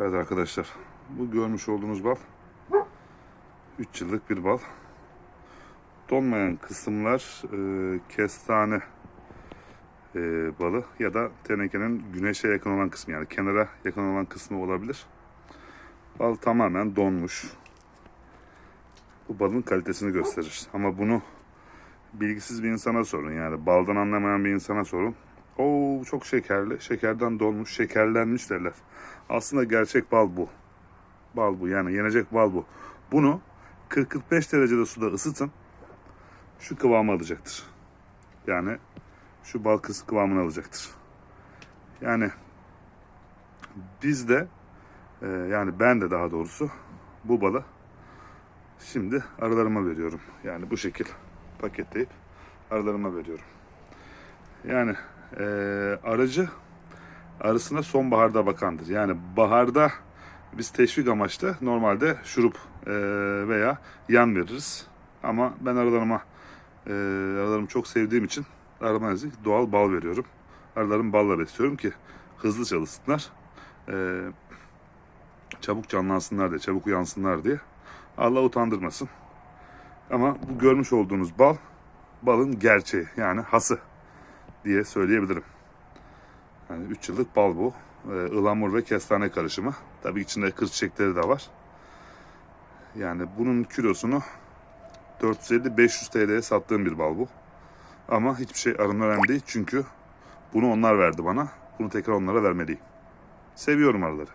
Evet arkadaşlar. Bu görmüş olduğunuz bal 3 yıllık bir bal. Donmayan kısımlar e, kestane e, balı ya da tenekenin güneşe yakın olan kısmı yani kenara yakın olan kısmı olabilir. Bal tamamen donmuş. Bu balın kalitesini gösterir. Ama bunu bilgisiz bir insana sorun yani baldan anlamayan bir insana sorun. Oo çok şekerli, şekerden donmuş, şekerlenmiş derler. Aslında gerçek bal bu. Bal bu yani yenecek bal bu. Bunu 40-45 derecede suda ısıtın. Şu kıvamı alacaktır. Yani şu bal kıs kıvamını alacaktır. Yani biz de e, yani ben de daha doğrusu bu balı şimdi aralarıma veriyorum. Yani bu şekil paketleyip aralarıma veriyorum. Yani e, aracı arısına sonbaharda bakandır. Yani baharda biz teşvik amaçlı normalde şurup e, veya yan veririz. Ama ben aralarıma e, aralarımı çok sevdiğim için aralarıma doğal bal veriyorum. Aralarımı balla besliyorum ki hızlı çalışsınlar. E, çabuk canlansınlar diye, çabuk uyansınlar diye. Allah utandırmasın. Ama bu görmüş olduğunuz bal balın gerçeği yani hası diye söyleyebilirim. Yani 3 yıllık bal bu. Ee, ıhlamur ve kestane karışımı. Tabii içinde kır çiçekleri de var. Yani bunun kilosunu 450-500 TL'ye sattığım bir bal bu. Ama hiçbir şey arımdan önemli değil. Çünkü bunu onlar verdi bana. Bunu tekrar onlara vermeliyim. Seviyorum arıları.